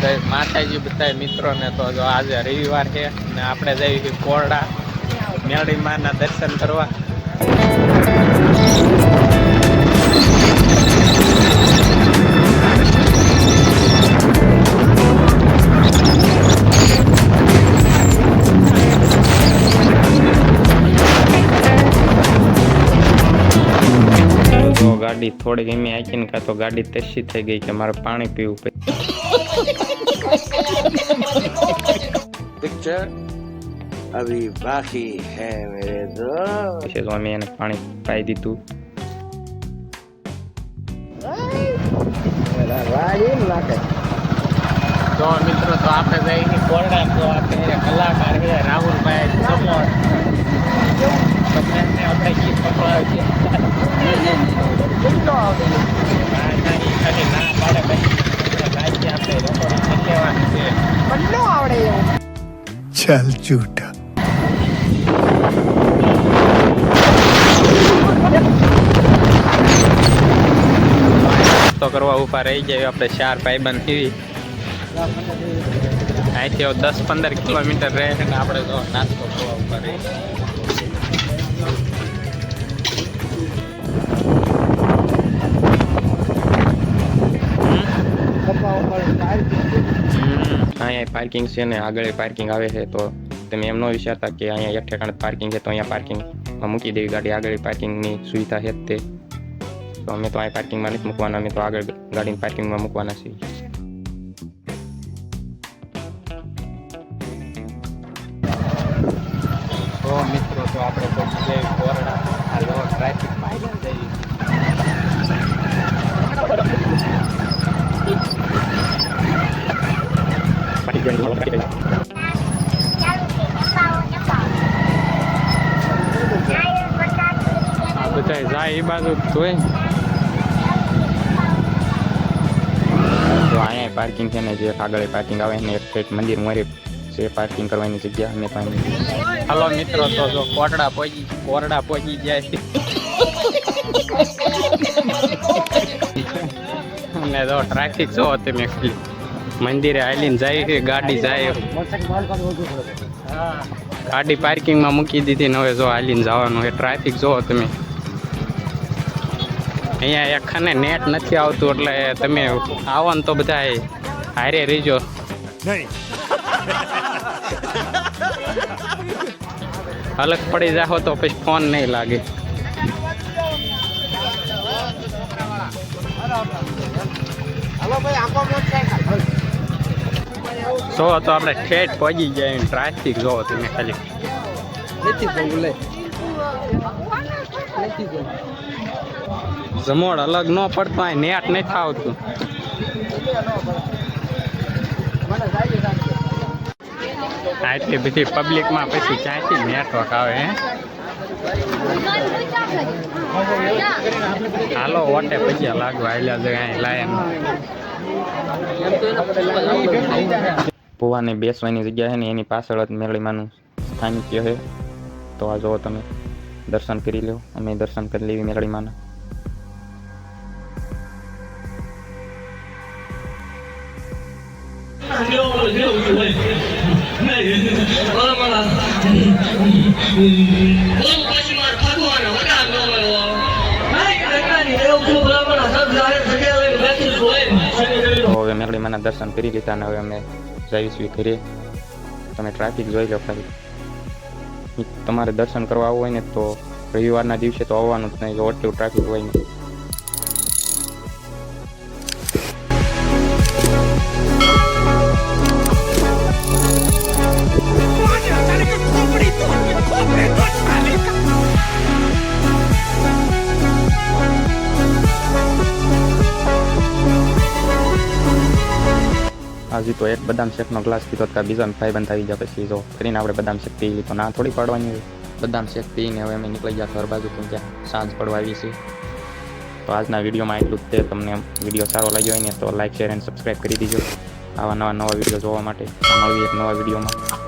જય માતાજી બધા મિત્રોને તો જો આજે રવિવાર છે ને આપણે જઈએ છીએ કોરડા મેળી માના દર્શન કરવા. ગાડી થોડી ગમે આંકીને કાં તો ગાડી તસી થઈ ગઈ કે મારે પાણી પીવું पिक्चर अभी बाकी है मेरे दोस्त પછી તો અમે એને પાણી પાઈ દીધું તો મિત્રો તો આપણે જઈએ છીએ કોરડા તો આપણે કલાકાર છે રાહુલભાઈ સમોર તમને એમને આપણે ગીત પકડાવ છે ના, ના, ઈ આજે ચાલ જૂઠા તો કરવા ઊભા રહી જાય આપણે ચાર ભાઈબંધ કેવી. અહીંથી દસ પંદર કિલોમીટર રહે આપણે તો નાસ્તો કરવા ઉપર રહી અહીંયા પાર્કિંગ છે ને આગળ પાર્કિંગ આવે છે, તો તમે એમ ન વિચારતા કે અહીંયા એક ઠેકાણે પાર્કિંગ છે, તો અહીંયા પાર્કિંગમાં મૂકી દેવી ગાડી. આગળ પાર્કિંગની સુવિધા છે તે. તો અમે તો અહીંયા પાર્કિંગમાં નથી મૂકવાના, અમે તો આગળ ગાડીની પાર્કિંગમાં મૂકવાના છીએ. તો મિત્રો, તો આપણે પહોંચી જઈએ કોરડા આ લો ટ્રાફિક જઈએ બધા જાય એ બાજુ જોઈ. તો અહીંયા પાર્કિંગ છે ને જે આગળ પાર્કિંગ આવે ને એક મંદિર મોરે છે પાર્કિંગ કરવાની જગ્યા અને પાણી હલો મિત્રો તો જો કોરડા પહોંચી કોરડા પહોંચી જાય ને અને તો ટ્રાફિક જો તમે ખાલી. મંદિરે હાલીને જાય છે ગાડી જાય. ગાડી પાર્કિંગમાં મૂકી દીધી ને હવે જો હાલીને જવાનું એ ટ્રાફિક જોવો તમે. અહીંયા એક ખાને નેટ નથી આવતું એટલે તમે આવો ને તો બધા હારે રહીજો અલગ પડી જાઓ તો પછી ફોન નહીં લાગે. જો તો આપણે ઠેઠ પહોંચી જાય ટ્રાફિક જોવો તમે ખાલી. જમોડ અલગ ન પડતો અહીં નેટ નહીં થાવતું આટલી બધી પબ્લિકમાં પછી ક્યાંથી નેટવર્ક આવે હે? હાલો ઓટે પછી લાગવા આવેલા છે અહીં લાયન ભુવાની બેસવાની જગ્યા છે ને એની પાછળ જ મેળીમાનું સ્થાનિક્ય છે તો આ જુઓ તમે, દર્શન કરી લો અમે દર્શન કરી લેવી મેળીમાના. તો મેળીમાના દર્શન કરી લીધા અને હવે અમે જઈશું ઘરે. તમે ટ્રાફિક જોઈ લો ખાલી. તમારે દર્શન કરવા આવવું હોય ને તો રવિવારના દિવસે તો આવવાનું જ નહીં એટલું ટ્રાફિક હોય ને. તો એક બદામ શેકનો ગ્લાસ પીધો તો બીજો ભાઈબંધ આવી જાય પછી જો કરીને આપણે બદામ શેક પી લીધો. ના, થોડી પાડવાની હોય. બદામ શેક પીને હવે અમે નીકળી ગયા ઘર બાજુ કે સાંજ પડવા આવી છીએ તો આજના વિડીયોમાં એટલું જ તે. તમને વીડિયો સારો લાગ્યો હોય ને તો લાઈક શેર એન્ડ સબસ્ક્રાઈબ કરી દીજો. આવા નવા નવા વીડિયો જોવા માટે. નવી એક નવા વિડીયોમાં.